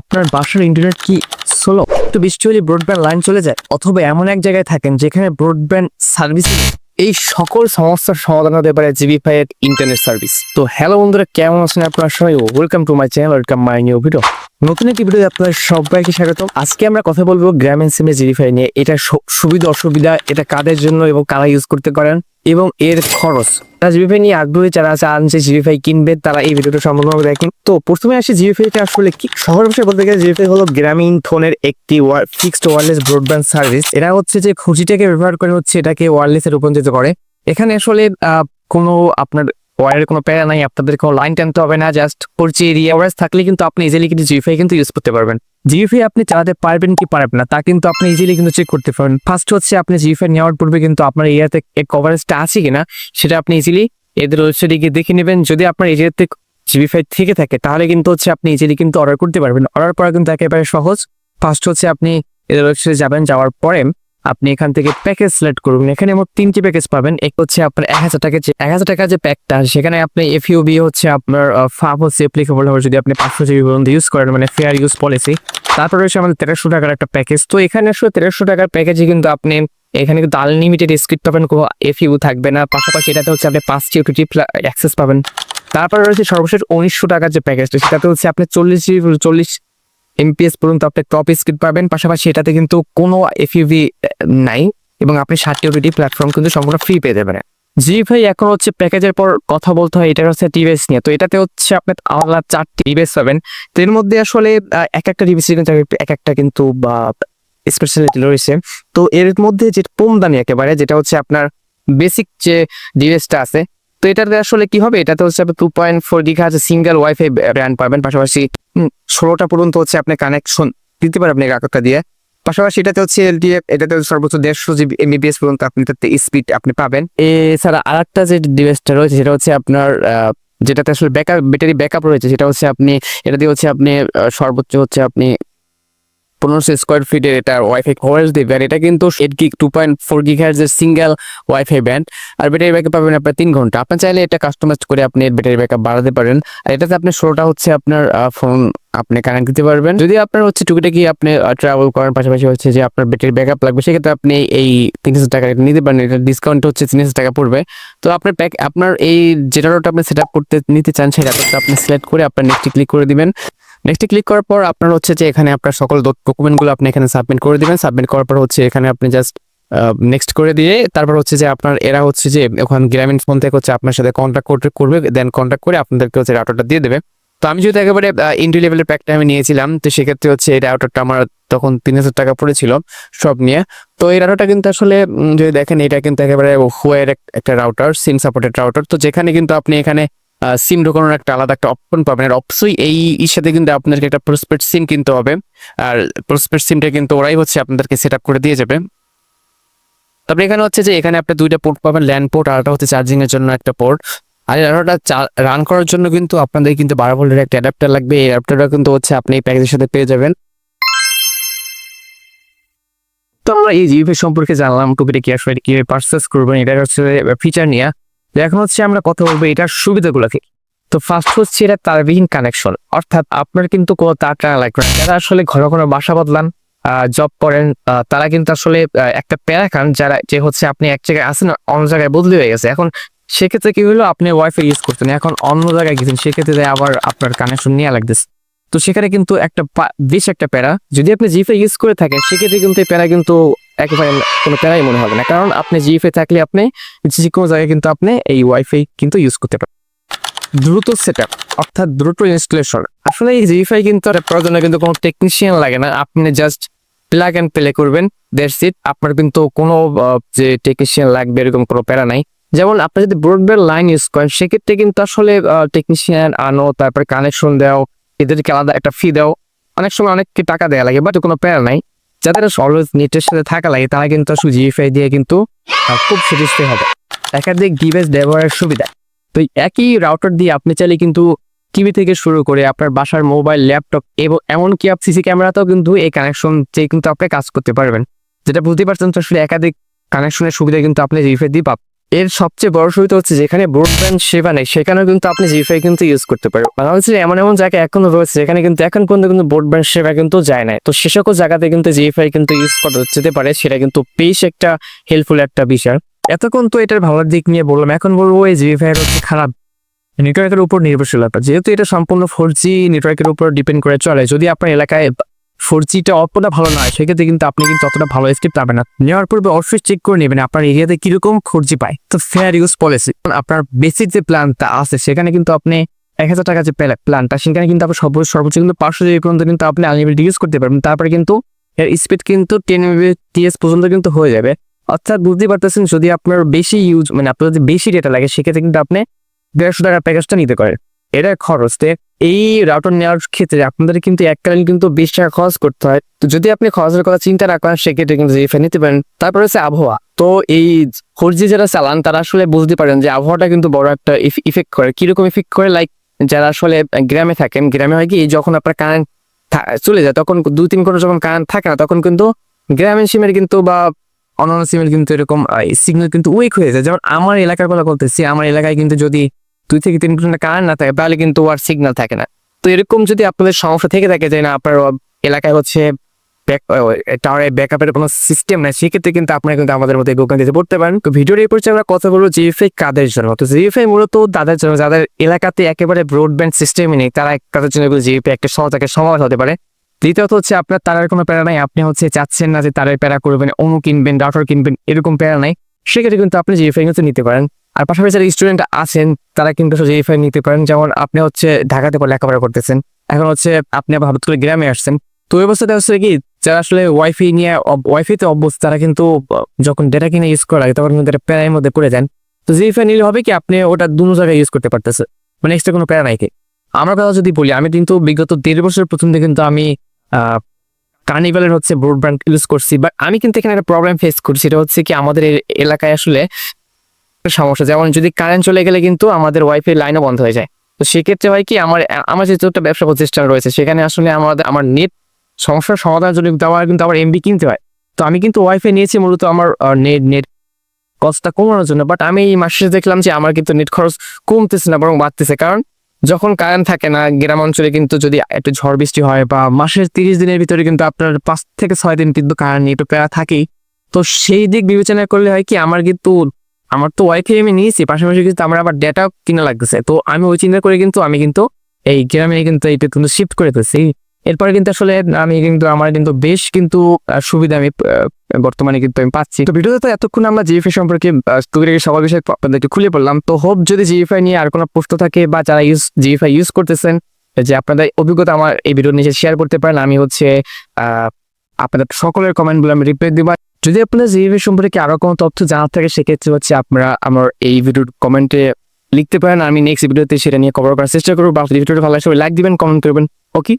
আপনার বাসার ইন্টারনেট কি স্লো তো বৃষ্টি হলে ব্রডব্যান্ড লাইন চলে যায়, অথবা এমন এক জায়গায় থাকেন যেখানে ব্রডব্যান্ড সার্ভিস এই সকল সমস্যার সমাধান হতে পারে জিবি এর ইন্টারনেট সার্ভিস তো হ্যালো বন্ধুরা, কেমন আছেন আপনার সবাই? Welcome to my channel welcome my new video নতুন একটি ভিডিও আপনাদের সবাইকে স্বাগত। আজকে আমরা কথা বলব গ্রামীণ সিমে জিবি ফাই নিয়ে। এটা সুবিধা, অসুবিধা, এটা কাদের জন্য এবং কারা ইউজ করতে পারেন এবং এর খরচ। যারা জিবিফাই নিয়ে আগ্রহী, যারা চান যে জিবিফাই কিনবে, তারা এই ভিডিওটা সম্পূর্ণভাবে দেখেন। তো প্রথমে আসি জিবিফাইটা আসলে কি? শহর ভাষায় বলতে গেলে জিবিফাই হলো গ্রামীণ ফোনের একটি ফিক্সড ওয়ারলেস ব্রডব্যান্ড সার্ভিস এরা হচ্ছে যে খুঁজিটাকে ব্যবহার করে হচ্ছে এটাকে ওয়্যারলেসে রূপান্তরিত করে। এখানে আসলে কোনো আপনার ওয়ারের কোনো প্যারা নাই, আপনাদের কোনো লাইন টানতে হবে না জাস্ট পরিচয় এরিয়া ওয়ারেস থাকলে কিন্তু আপনি ইজিলি কিন্তু জিবিফাই কিন্তু ইউজ করতে পারবেন। জিবিফাই আপনি চালাতে পারবেন কি পারবেন না, তা কিন্তু আপনি ইজিলি কিন্তু চেক করতে পারবেন। ফার্স্ট হচ্ছে আপনি জিবিফাই নেওয়ার পূর্বে কিন্তু আপনার এরিয়াতে কভারেজটা আছে কিনা, সেটা আপনি ইজিলি এদের ওয়েবসাইটে গিয়ে দেখে নেবেন। যদি আপনার এরিয়াতে জিবিফাই থেকে থাকে, তাহলে কিন্তু হচ্ছে আপনি ইজিলি কিন্তু অর্ডার করতে পারবেন। অর্ডার করা কিন্তু একেবারে সহজ। ফার্স্ট হচ্ছে আপনি এদের ওয়েবসাইটে যাবেন, যাওয়ার পরে আপনি এখান থেকে প্যাকেজ সিলেক্ট করবেন। এখানে মোট তিনটি প্যাকেজ পাবেন। এক হচ্ছে আপনার এক হাজার টাকা এক হাজার টাকা যে প্যাকটা সেখানে আপনি এফ বি হচ্ছে আপনার ফাপ হচ্ছে অ্যাপ্লিকেবল হবে যদি আপনি পাঁচশো জিবি পর্যন্ত ইউজ করেন মানে ফেয়ার ইউজ পলিসি তারপরে রয়েছে আমাদের তেরোশো টাকার একটা প্যাকেজ তো এখানে আসলে তেরোশো টাকার প্যাকেজে কিন্তু আপনি, এখানে কিন্তু আনলিমিটেড স্ক্রিপ্ট পাবেন, কোনো এফ ইউ থাকবে না। পাশাপাশি এটাতে হচ্ছে আপনি পাঁচটি ওটিটি অ্যাক্সেস পাবেন। তারপরে রয়েছে সর্বশেষ উনিশশো টাকার যে প্যাকেজটা সেটাতে হচ্ছে আপনি চল্লিশ চল্লিশ এমপিএস পর্যন্ত আপনি টপ স্ক্রিপ্ট পাবেন, পাশাপাশি এটাতে কিন্তু কোনো এফইউভি নাই এবং আপনি ষাটটি ওটিটি প্ল্যাটফর্ম কিন্তু সম্পূর্ণ ফ্রি পেয়ে যাবেন। জি ভাই, এখন হচ্ছে প্যাকেজের পর কথা বলতে হয় এটা হচ্ছে টিভিএস নিয়ে। তো এটাতে হচ্ছে আপনার আলাদা চারটি টিভিএস পাবেন। তো এর মধ্যে আসলে এক একটা টিভিএস কিন্তু এক একটা কিন্তু, বা স্পেশালিটি রয়েছে। তো এর মধ্যে যে কম দামি একেবারে, যেটা হচ্ছে আপনার বেসিক যে ডিভাইসটা আছে, তো এটাতে আসলে কি হবে? এটাতে হচ্ছে আপনি two point four giga single WiFi band পাবেন, পাশাপাশি ষোলোটা পর্যন্ত হচ্ছে আপনি কানেকশন দিতে পারেন আপনি কাকটা দিয়ে। পাশাপাশি এটাতে হচ্ছে এলডিএফ এটাতে সর্বোচ্চ দেড়শো জিবি এমবিপিএস পর্যন্ত আপনি তাতে স্পিড আপনি পাবেন। এছাড়া আর একটা যে ডিভাইসটা রয়েছে, সেটা হচ্ছে আপনার যেটাতে আসলে ব্যাকআপ ব্যাটারি ব্যাকআপ রয়েছে, সেটা হচ্ছে আপনি, এটা দিয়ে হচ্ছে আপনি সর্বোচ্চ হচ্ছে আপনি পনেরোশো স্কোয়ার ফিটের এটা ওয়াইফাই কভারেজ দিবে এটা কিন্তু eight gig two point four gig যে সিঙ্গেল ওয়াইফাই ব্যান্ড আর ব্যাটারি ব্যাকআপ পাবেন আপনার তিন ঘণ্টা। আপনি চাইলে এটা কাস্টমাইজ করে আপনি ব্যাটারি ব্যাকআপ বাড়াতে পারেন। আর এটাতে আপনি ষোলোটা হচ্ছে আপনার ফোন আপনি কানেক্ট দিতে পারবেন। যদি আপনার হচ্ছে টুকিটাকি আপনি ট্রাভেল করার পাশাপাশি হচ্ছে যে আপনার ব্যাটারি ব্যাকআপ লাগবে, সেক্ষেত্রে আপনি এই তিন হাজার টাকা এটা নিতে পারেন। এটা ডিসকাউন্ট হচ্ছে তিন হাজার টাকা পড়বে। তো আপনার প্যাক আপনার এই যেটাটা আপনি সেট আপ করতে, নিতে চান সেটা আপনি সিলেক্ট করে আপনার নেক্সট ক্লিক করে দিবেন। নেক্সটে ক্লিক করার পর আপনার হচ্ছে যে এখানে আপনার সকল ডকুমেন্টগুলো আপনি এখানে সাবমিট করে দিবেন। সাবমিট করার পর হচ্ছে এখানে আপনি জাস্ট নেক্সট করে দিয়ে তারপর হচ্ছে যে আপনার এরা হচ্ছে যে ওখানে গ্রামীণ ফোন থেকে হচ্ছে আপনার সাথে কন্ট্যাক্ট করবে দেন কন্ট্যাক্ট করে আপনাদেরকে হচ্ছে রাউটারটা দিয়ে দেবে। তো আমি যেহেতু একেবারে ইন্ডি লেভেলের প্যাকটা আমি নিয়েছিলাম, তো সেক্ষেত্রে হচ্ছে এই রাউটারটা আমার তখন তিন হাজার টাকা পড়েছিল সব নিয়ে। তো এই রাউটারটা কিন্তু আসলে যদি দেখেন এটা কিন্তু একেবারে হুয়ের একটা রাউটার সিম সাপোর্টেড রাউটার তো যেখানে কিন্তু আপনি এখানে সিম ঢোকানোর একটা আলাদা একটা অপশন পাবেন। আর অবশ্যই এই সাথে কিন্তু আপনাদেরকে একটা প্রসপেড সিম কিনতে হবে। আর প্রসপেড সিমটা কিন্তু ওরাই হচ্ছে আপনাদেরকে সেট করে দিয়ে যাবে। তারপরে এখানে হচ্ছে যে এখানে আপনি দুইটা পোর্ট পাবেন ল্যান্ড পোর্ট আর হচ্ছে চার্জিং এর জন্য একটা পোর্ট আর রাউটারটা রান করার জন্য কিন্তু আপনাদের কিন্তু বারো ভোল্টের একটা অ্যাডাপ্টার লাগবে। এই অ্যাডাপ্টারটা কিন্তু হচ্ছে আপনি এই প্যাকেজের সাথে পেয়ে যাবেন। তো আমরা এই জিপি সম্পর্কে জানলাম টুপিটা কি আসলে, কীভাবে পারচেস করবেন, এটা হচ্ছে ফিচার নিয়ে। এখন হচ্ছে আমরা কথা বলব এটার সুবিধাগুলো কি? তো ফার্স্ট হচ্ছে এটা তারবিহীন কানেকশন অর্থাৎ আপনার কিন্তু কোনো তার টানা লাগবে না। যারা আসলে ঘন ঘন বাসা বদলান জব করেন তারা কিন্তু আসলে একটা প্যারা খান যারা যে হচ্ছে আপনি এক জায়গায় আছেন, অন্য জায়গায় বদলি হয়ে গেছে। এখন সেক্ষেত্রে কি হলো? আপনি ওয়াইফাই ইউজ করতেন এখন অন্য জায়গায় গেছেন, সেক্ষেত্রে আবার আপনার কানেকশন নেওয়া লাগতেছে। তো সেখানে কিন্তু একটা বেশ একটা প্যারা। যদি আপনি জিফে ইউজ করে থাকেন, সেক্ষেত্রে কিন্তু এই প্যারা কিন্তু একেবারে কোনো প্যারাই মনে হবে না। কারণ আপনি জিফে থাকলে আপনি যে কোনো জায়গায় কিন্তু আপনি এই ওয়াইফাই কিন্তু ইউজ করতে পারেন দ্রুত সেট অর্থাৎ দ্রুত ইনস্টলেশন আসলে এই জিফাই কিন্তু প্রয়োজনে কিন্তু কোনো টেকনিশিয়ান লাগে না। আপনি জাস্ট প্লাগ অ্যান্ড প্লে করবেন দ্যাটস ইট আপনার কিন্তু কোনো যে টেকনিশিয়ান লাগবে এরকম কোনো প্যারা নাই। যেমন আপনি যদি ব্রডব্যান্ড লাইন ইউজ করেন, সেক্ষেত্রে কিন্তু আসলে টেকনিশিয়ান আনো, তারপর কানেকশন দাও, এদেরকে আলাদা একটা ফি দাও। অনেক সময় অনেককে টাকা দেওয়া লাগে বাট কোনো প্যারা নাই। যাদের অলওয়েজ নেটের সাথে থাকা লাগে, তারা কিন্তু আসলে জিএফআই দিয়ে কিন্তু খুব স্যাটিসফাই হবে। একাধিক ডিভাইস ব্যবহারের সুবিধা। তো একই রাউটার দিয়ে আপনি চাইলে কিন্তু টিভি থেকে শুরু করে আপনার বাসার মোবাইল ল্যাপটপ এবং এমনকি আপ সিসি ক্যামেরাতেও কিন্তু এই কানেকশন চেয়ে কিন্তু আপনি কাজ করতে পারবেন। যেটা বুঝতে পারছেন তো আসলে একাধিক কানেকশনের সুবিধা কিন্তু আপনি জিফে দিয়ে পাবেন। এর সবচেয়ে বড় সুবিধা হচ্ছে যেখানে ব্রডব্যান্ড সেবা নেই, সেখানেও কিন্তু আপনি জিফাই কিন্তু ইউজ করতে পারেন বাংলাদেশের এমন এমন জায়গা এখনও রয়েছে যেখানে কিন্তু এখন পর্যন্ত কিন্তু ব্রডব্যান্ড সেবা কিন্তু যায় না তো সে সকল জায়গাতে কিন্তু জিফাই কিন্তু ইউজ করা যেতে পারে, সেটা কিন্তু বেশ একটা হেল্পফুল একটা বিষয়। এতক্ষণ তো এটার ভালো দিক নিয়ে বললাম, এখন বলব এই জিফাই হচ্ছে খারাপ নেটওয়ার্কের উপর নির্ভরশীলতা। যেহেতু এটা সম্পূর্ণ ফোর জি নেটওয়ার্কের উপর ডিপেন্ড করে চলে, যদি আপনার এলাকায় ফোর জিটা অতটা ভালো নয়, সেক্ষেত্রে কিন্তু আপনি কিন্তু অতটা ভালো স্টেপ পাবেন না। নেওয়ার পূর্বে অবশ্যই চেক করে নেবেন আপনার এরিয়াতে কীরকম জি পায়। তো ফেয়ার ইউজ পলিসি আপনার বেসিক যে প্ল্যানটা আছে, সেখানে কিন্তু আপনি এক হাজার টাকা যে প্ল্যানটা সেখানে কিন্তু আপনার সর্বোচ্চ সর্বোচ্চ কিন্তু পাঁচশো জিবি পর্যন্ত কিন্তু আপনি আনলিমিটেড ইউজ করতে পারবেন। তারপরে কিন্তু এর স্পিড কিন্তু টেন টিএস পর্যন্ত কিন্তু হয়ে যাবে। অর্থাৎ বুঝতে পারতেছেন, যদি আপনার বেশি ইউজ মানে আপনার যদি বেশি ডেটা লাগে, সেক্ষেত্রে কিন্তু আপনি দেড়শো টাকার প্যাকেজটা নিতে পারেন। এটা খরচ। তো এই রাউটার নেওয়ার ক্ষেত্রে আপনাদের কিন্তু এককালীন কিন্তু বিশ টাকা খরচ করতে হয়। তো যদি আপনি খরচের কথা চিন্তা না করেন, সেক্ষেত্রে কিন্তু জিফাই নিতে পারেন। তারপরে হচ্ছে আবহাওয়া। তো এই ফোর জি যারা চালান, তারা আসলে বুঝতে পারেন যে আবহাওয়াটা কিন্তু বড় একটা ইফেক্ট করে। কীরকম ইফেক্ট করে? লাইক যারা আসলে গ্রামে থাকেন, গ্রামে হয় কি যখন আপনার কারেন্ট চলে যায়, তখন দুই তিন ঘণ্টা যখন কারেন্ট থাকে না, তখন কিন্তু গ্রামীণ সিমের কিন্তু বা অন্যান্য সিমের কিন্তু এরকম সিগন্যাল কিন্তু উইক হয়ে যায়। যেমন আমার এলাকার কথা বলতেছি, আমার এলাকায় কিন্তু যদি দুই থেকে তিন ঘণ্টা কারেন্ট না থাকে, তাহলে কিন্তু আর সিগন্যাল থাকে না। তো এরকম যদি আপনাদের সমস্যা থেকে থাকে যে না, আপনার এলাকায় হচ্ছে টাওয়ারে ব্যাকআপের কোনো সিস্টেম নাই, সেক্ষেত্রে কিন্তু আপনারা কিন্তু আমাদের মধ্যে দোকান দিতে পড়তে পারেন। ভিডিওর এই পর্যায়ে আমরা কথা বলব জিএফআই কাদের জন্য? তো জিএফআই মূলত তাদের জন্য, যাদের এলাকাতে একেবারে ব্রডব্যান্ড সিস্টেমই নেই, তারা তাদের জন্য জিএফআই একটা সহজ একটা সমাজ হতে পারে। দ্বিতীয়ত হচ্ছে আপনার তারার কোনো প্যারা নাই, আপনি হচ্ছে চাচ্ছেন না যে তারের প্যারা করবেন অনু কিনবেন ডাটার কিনবেন, এরকম প্যারা নাই। সেক্ষেত্রে কিন্তু আপনি জিএফআই কিন্তু নিতে পারেন। আর পাশাপাশি যারা স্টুডেন্ট আছেন, তারা কিন্তু জিএফআই নিতে পারেন। যেমন আপনি হচ্ছে ঢাকাতে লেখাপড়া করতেছেন, এখন হচ্ছে আপনি আবার হঠাৎ করে গ্রামে আসছেন। তো ওই অবস্থাতে হচ্ছে কি, যারা আসলে ওয়াইফাই নিয়ে ওয়াইফাই ওয়াইফাইতে অভ্যস্ত, তারা কিন্তু, যখন ডেটা কিনে ইউজ করা লাগে তখন কিন্তু একটা প্যারার মধ্যে পড়ে যান। তো জিএফআই নিলে হবে কি, আপনি ওটা দুনো জায়গায় ইউজ করতে পারতেছে মানে এক্সট্রা কোনো প্যারা নাই আমার কথা যদি বলি, আমি কিন্তু বিগত দেড় বছরের প্রথম থেকে কিন্তু আমি কার্নিভালের হচ্ছে ব্রডব্যান্ড ইউজ করছি। বাট আমি কিন্তু এখানে একটা প্রবলেম ফেস করছি। সেটা হচ্ছে কি, আমাদের এলাকায় আসলে সমস্যা। যেমন যদি কারেন্ট চলে গেলে কিন্তু আমাদের ওয়াইফাই লাইনও বন্ধ হয়ে যায়। তো সেক্ষেত্রে হয় কি, আমার আমার যেহেতু একটা ব্যবসা প্রতিষ্ঠান রয়েছে, সেখানে আসলে আমাদের, আমার নেট সমস্যার সমাধানের জন্য কিন্তু আমার কিন্তু আবার এমবি কিনতে হয়। তো আমি কিন্তু ওয়াইফাই নিয়েছি, মূলত আমার নেট নেট কস্টটা কমানোর জন্য। বাট আমি এই মাসে দেখলাম যে আমার কিন্তু নেট খরচ কমতেছে না, বরং বাড়তেছে। কারণ যখন কারেন্ট থাকে না, গ্রাম অঞ্চলে কিন্তু যদি একটু ঝড় বৃষ্টি হয় বা মাসের তিরিশ দিনের ভিতরে কিন্তু আপনার পাঁচ থেকে ছয় দিন কিন্তু কারেন্ট একটু প্যারা থাকেই। তো সেই দিক বিবেচনা করলে হয় কি, আমার কিন্তু আমার তো ওয়াইফাই আমি নিয়েছি, পাশাপাশি কিন্তু আমার আবার ডেটা কিনা লাগতেছে। তো আমি ওই চিন্তা করে কিন্তু আমি কিন্তু এই গ্রামে কিন্তু এইটা কিন্তু শিফট করে ফেলছি। এরপরে কিন্তু আসলে আমি কিন্তু, আমার কিন্তু বেশ কিন্তু সুবিধা আমি বর্তমানে কিন্তু আমি পাচ্ছি। তো ভিডিওতে তো এতক্ষণ আমরা জিএফআই সম্পর্কে তুলে সবার বিষয়ে আপনাদেরকে খুলে পড়লাম তো হোপ যদি জিএফআই নিয়ে আর কোনো প্রশ্ন থাকে বা যারা ইউজ জিএফআই ইউজ করতেছেন, যে আপনাদের অভিজ্ঞতা আমার এই ভিডিওর নিচে শেয়ার করতে পারেন, আমি হচ্ছে আপনাদের সকলের কমেন্টগুলো আমি রিপ্লাই দিব। যদি আপনার জিএফআই সম্পর্কে আরও কোনো তথ্য জানার থাকে, সেক্ষেত্রে হচ্ছে আপনারা আমার এই ভিডিওর কমেন্টে লিখতে পারেন। আমি নেক্সট ভিডিওতে সেটা নিয়ে কভার করার চেষ্টা করব। বা ভিডিওটা ভালো লাগলে লাইক দিবেন কমেন্ট করবেন। ওকে